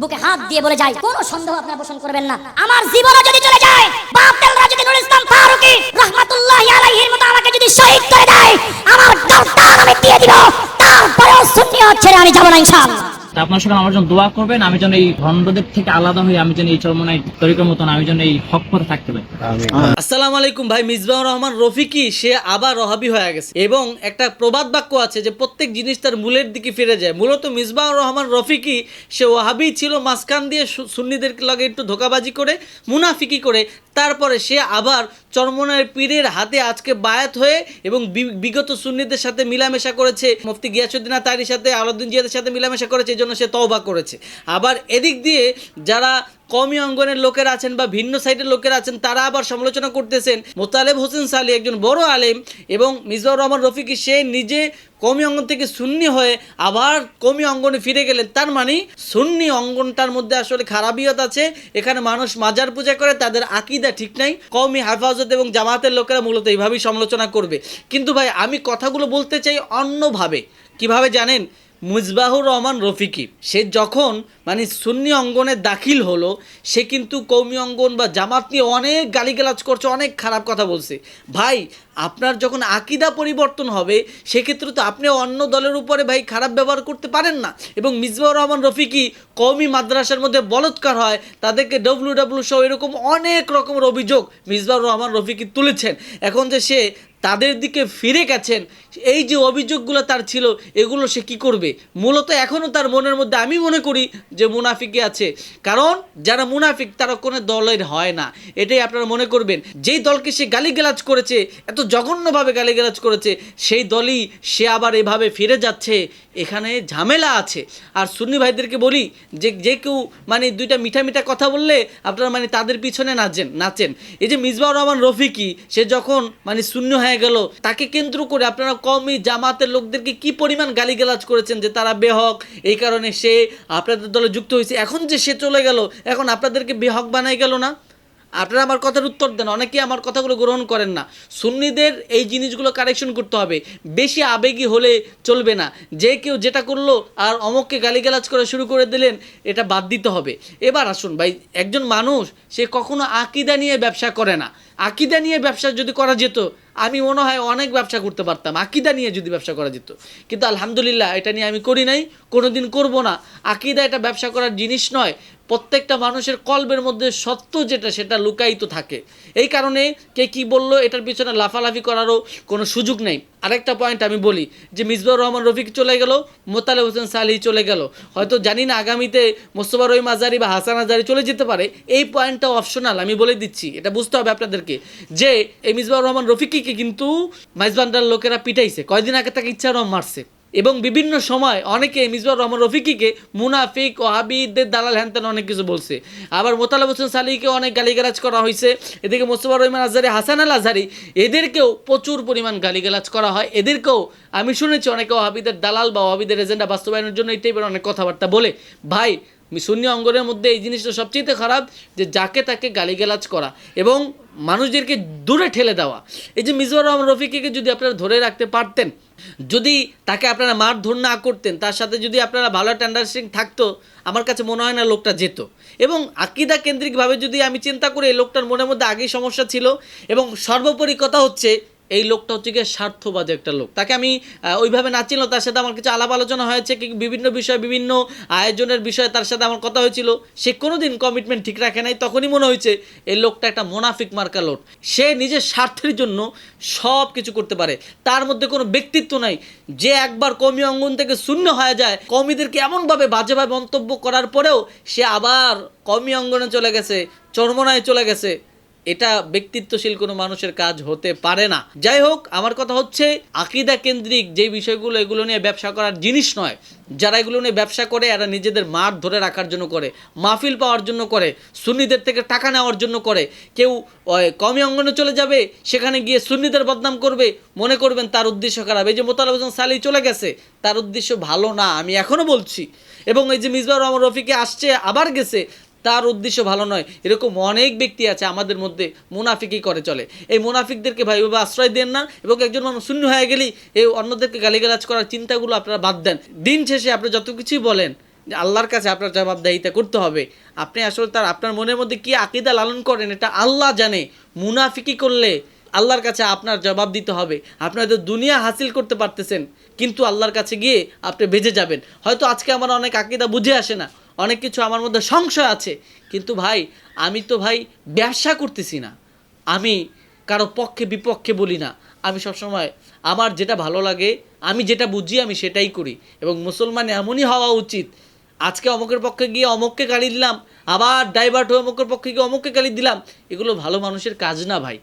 বুকে হাত দিয়ে বলে সন্দেহ পোষণ করবেন না। আমার জীবনে যদি চলে যায়, বাপ তেলরা যদি নুরুল ইসলাম ফারুকি রহমাতুল্লাহ আলাইহির মতো আমাকে যদি শহীদ করে দেয়, আমার আমি দিয়ে দিব, তারপরেও সুন্নিয়ত ছেড়ে আমি যাব না ইনশাআল্লাহ। তা আপনার সঙ্গে আমার জন্য দোয়া করবেন আমি যেন এই ভণ্ডদের থেকে আলাদা হয়ে আমি যেন এই চরমনাই তরিকার মতন আমি যেন এই হক পথে থাকতে পারি। আসসালামু আলাইকুম ভাই মিসবাহুর রহমান রফিকি সে আবার রহাবি হয়ে গেছে। এবং একটা প্রবাদ বাক্য আছে যে প্রত্যেক জিনিস তার মূলের দিকে ফিরে যায়। মূলত মিসবাহুর রহমান রফিকি সে ওহাবি ছিল মাঝখান দিয়ে সু- সুন্নিদের লগে একটু ধোকাবাজি করে মুনাফিকি করে তারপরে সে আবার চরমনের পীরের হাতে আজকে বায়াত হয়ে এবং বিগত সুন্নিদের সাথে মিলামেশা করেছে। মুফতি গিয়াসুদ্দিন তারির সাথে আলাউদ্দিন জিয়াদের সাথে মিলামেশা করেছে, এই জন্য সে তওবা করেছে। আবার এদিক দিয়ে যারা কমি অঙ্গনের লোকেরা আছেন বা ভিন্ন সাইডের লোকেরা আছেন, তারা আবার সমালোচনা করতেছেন। মোতালেব হোসেন সালি একজন বড় আলেম এবং মিজাউর রহমান রফিকি, সে নিজে কমি অঙ্গন থেকে সুন্নি হয়ে আবার কমি অঙ্গনে ফিরে গেলেন। তার মানে সুন্নি অঙ্গনটার মধ্যে আসলে খারাপিয়ত আছে। এখানে মানুষ মাজার পূজা করে, তাদের আকিদা ঠিক নাই। কমি হেফাজত এবং জামাতের লোকেরা মূলত এইভাবেই সমালোচনা করবে। কিন্তু ভাই, আমি কথাগুলো বলতে চাই অন্যভাবে। কীভাবে জানেন? মুজবাহুর রহমান রফিকি, সে যখন মানে সুন্নি অঙ্গনে দাখিল হলো, সে কিন্তু কৌমি অঙ্গন বা জামাত নিয়ে অনেক গালিগালাজ করছে, অনেক খারাপ কথা বলছে। ভাই, আপনার যখন আকিদা পরিবর্তন হবে, সেক্ষেত্রে তো আপনি অন্য দলের উপরে ভাই খারাপ ব্যবহার করতে পারেন না। এবং মিসবাহুর রহমান রফিকি কৌমি মাদ্রাসার মধ্যে বলৎকার হয়, তাদেরকে ডব্লিউ ডাব্লিউ সহ এরকম অনেক রকমের অভিযোগ মিসবাহুর রহমান রফিকি তুলেছেন। এখন যে সে তাদের দিকে ফিরে গেছেন। এই যে অভিযোগগুলো তার ছিল, এগুলো সে কি করবে? মূলত এখনও তার মনের মধ্যে আমি মনে করি যে মুনাফিকে আছে। কারণ যারা মুনাফিক, তারা কোনো দলের হয় না। এটাই আপনারা মনে করবেন। যেই দলকে সে গালিগালাজ করেছে, এত জঘন্যভাবে গালিগালাজ করেছে, সেই দলই সে আবার এভাবে ফিরে যাচ্ছে। এখানে ঝামেলা আছে। আর সুন্নি ভাইদেরকে বলি যে যে কেউ মানে দুইটা মিঠা মিঠা কথা বললে আপনারা মানে তাদের পিছনে নাচেন নাচেন। এই যে মিসবাউর রহমান রফিকি সে যখন মানে শূন্য হয়ে গেল। তাকে কেন্দ্র করে আপনারা কমই জামাতের লোকদেরকে কি পরিমাণ গালিগালাজ করেছেন যে তারা বেহক? এই কারণে সে আপনাদের দলে যুক্ত হয়েছে। এখন যে সে চলে গেল, এখন আপনাদেরকে বেহক বানাই গেল না? আপনারা আমার কথার উত্তর দেন অনেকেই আমার কথাগুলো গ্রহণ করেন না। সুন্নিদের এই জিনিসগুলো কারেকশন করতে হবে। বেশি আবেগী হলে চলবে না। যে কেউ যেটা করল আর অমককে গালিগালাজ করা শুরু করে দিলেন, এটা বাদ দিতে হবে। এবার আসুন ভাই, একজন মানুষ, সে কখনো আকিদা নিয়ে ব্যবসা করে না। আকিদা নিয়ে ব্যবসা যদি করা যেত, আমি মনে হয় অনেক ব্যবসা করতে পারতাম। আকিদা নিয়ে যদি ব্যবসা করা যেত। কিন্তু আলহামদুলিল্লাহ, এটা নিয়ে আমি করি নাই, কোনোদিন করব না। আকিদা এটা ব্যবসা করার জিনিস নয়। প্রত্যেকটা মানুষের কল্পের মধ্যে সত্য যেটা, সেটা লুকায়িত থাকে। এই কারণে কে কি বলল, এটার পিছনে লাফালাফি করারও কোনো সুযোগ নেই। আরেকটা পয়েন্ট আমি বলি, যে মিসবাউর রহমান রফিক চলে গেল মোতালে হোসেন সালি চলে গেল। হয়তো জানি না আগামীতে মোস্তফা রহিম আজারি বা হাসান আজারি চলে যেতে পারে। এই পয়েন্টটা অপশনাল আমি বলে দিচ্ছি, এটা বুঝতে হবে আপনাদেরকে। যে এই মিসবাউর রহমান রফিকিকে কিন্তু মাইজবান্ডার লোকেরা পিটাইছে, কয়দিন আগে তাকে ইচ্ছা রহম মারছে। এবং বিভিন্ন সময় অনেকে মিসবাউর রহমান রফিকিকে মুনাফিক ও হাবিদের দালাল হ্যানত্যান অনেক কিছু বলছে। আবার মোতালেব হোসেন সালিকে অনেক গালিগালাজ করা হয়েছে। এদিকে মোস্তফা রহমান আজারি হাসান আল আজারি এদেরকেও প্রচুর পরিমাণ গালিগালাজ করা হয়। এদেরকেও আমি শুনেছি অনেকে ওহাবিদের দালাল বা ওহাবিদের এজেন্ডা বাস্তবায়নের জন্য এই টাইপের অনেক কথাবার্তা বলে। ভাই, শূন্য অঙ্গনের মধ্যে এই জিনিসটা সবচেয়ে খারাপ যে যাকে তাকে গালিগালাজ করা এবং মানুষদেরকে দূরে ঠেলে দেওয়া। এই যে মিজোর রহমান রফিকিকে যদি আপনারা ধরে রাখতে পারতেন যদি তাকে আপনারা মারধর না করতেন, তার সাথে যদি আপনারা ভালো একটা আন্ডারস্ট্যান্ডিং থাকতো, আমার কাছে মনে হয় না লোকটা যেত। এবং আকিদা কেন্দ্রিকভাবে যদি আমি চিন্তা করি লোকটার মনের মধ্যে আগেই সমস্যা ছিল এবং সর্বোপরি কথা হচ্ছে এই লোকটা হচ্ছে গিয়ে স্বার্থবাদী একটা লোক। তাকে আমি ওইভাবে না চিনলেও তার সাথে আমার কিছু আলাপ আলোচনা হয়েছে, কি বিভিন্ন বিষয়, বিভিন্ন আয়োজনের বিষয়ে তার সাথে আমার কথা হয়েছিল। সে কোনোদিন কমিটমেন্ট ঠিক রাখে নাই, তখনই মনে হয়েছে এই লোকটা একটা মোনাফিক মার্কা লোক। সে নিজের স্বার্থের জন্য সব কিছু করতে পারে। তার মধ্যে কোনো ব্যক্তিত্ব নাই। যে একবার কমি অঙ্গন থেকে শূন্য হয়ে যায় কমিদেরকে এমনভাবে বাজেভাবে মন্তব্য করার পরেও সে আবার কমি অঙ্গনে চলে গেছে, চর্মনায় চলে গেছে। এটা ব্যক্তিত্বশীল কোনো মানুষের কাজ হতে পারে না। যাই হোক আমার কথা হচ্ছে, আকিদা কেন্দ্রিক যে বিষয়গুলো, এগুলো নিয়ে ব্যবসা করার জিনিস নয়। যারা এগুলো নিয়ে ব্যবসা করে, এরা নিজেদের মাঠ ধরে রাখার জন্য করে, মাহফিল পাওয়ার জন্য করে, সুন্নিদের থেকে টাকা নেওয়ার জন্য করে। কেউ কমি অঙ্গনে চলে যাবে, সেখানে গিয়ে সুন্নিদের বদনাম করবে, মনে করবেন তার উদ্দেশ্য খারাপ। এই যে মোতালেব হোসেন সালি চলে গেছে, তার উদ্দেশ্য ভালো না, আমি এখনও বলছি। এবং এই যে মিসবাউর রহমান রফিকে আসছে, আবার গেছে তার উদ্দেশ্য ভালো নয়। এরকম অনেক ব্যক্তি আছে আমাদের মধ্যে মুনাফিকই করে চলে। এই মুনাফিকদেরকে ভাই ওইভাবে আশ্রয় দেন না এবং একজন মানুষ শূন্য হয়ে গেলেই এই অন্যদেরকে গালিগালাজ করার চিন্তাগুলো আপনারা বাদ দেন। দিন শেষে আপনি যত কিছুই বলেন, যে আল্লাহর কাছে আপনার জবাবদাহিতা করতে হবে। আপনি আসলে তার, আপনার মনের মধ্যে কি আকিদা লালন করেন এটা আল্লাহ জানে। মুনাফিকি করলে আল্লাহর কাছে আপনার জবাব দিতে হবে। আপনি হয়তো দুনিয়া হাসিল করতে পারতেছেন, কিন্তু আল্লাহর কাছে গিয়ে আপনি বেজে যাবেন। হয়তো আজকে আমার অনেক আকিদা বুঝে আসে না। অনেক কিছু আমার মধ্যে সংশয় আছে। কিন্তু ভাই, আমি তো ভাই ব্যবসা করতেছি না। আমি কারও পক্ষে, বিপক্ষে বলি না। আমি সবসময় আমার যেটা ভালো লাগে, আমি যেটা বুঝি, আমি সেটাই করি। এবং মুসলমান এমনই হওয়া উচিত। আজকে অমুকের পক্ষে গিয়ে অমুককে গালি দিলাম, আবার ডাইভার্ট হয়ে অমুকের পক্ষে গিয়ে অমুককে গালি দিলাম, এগুলো ভালো মানুষের কাজ না ভাই।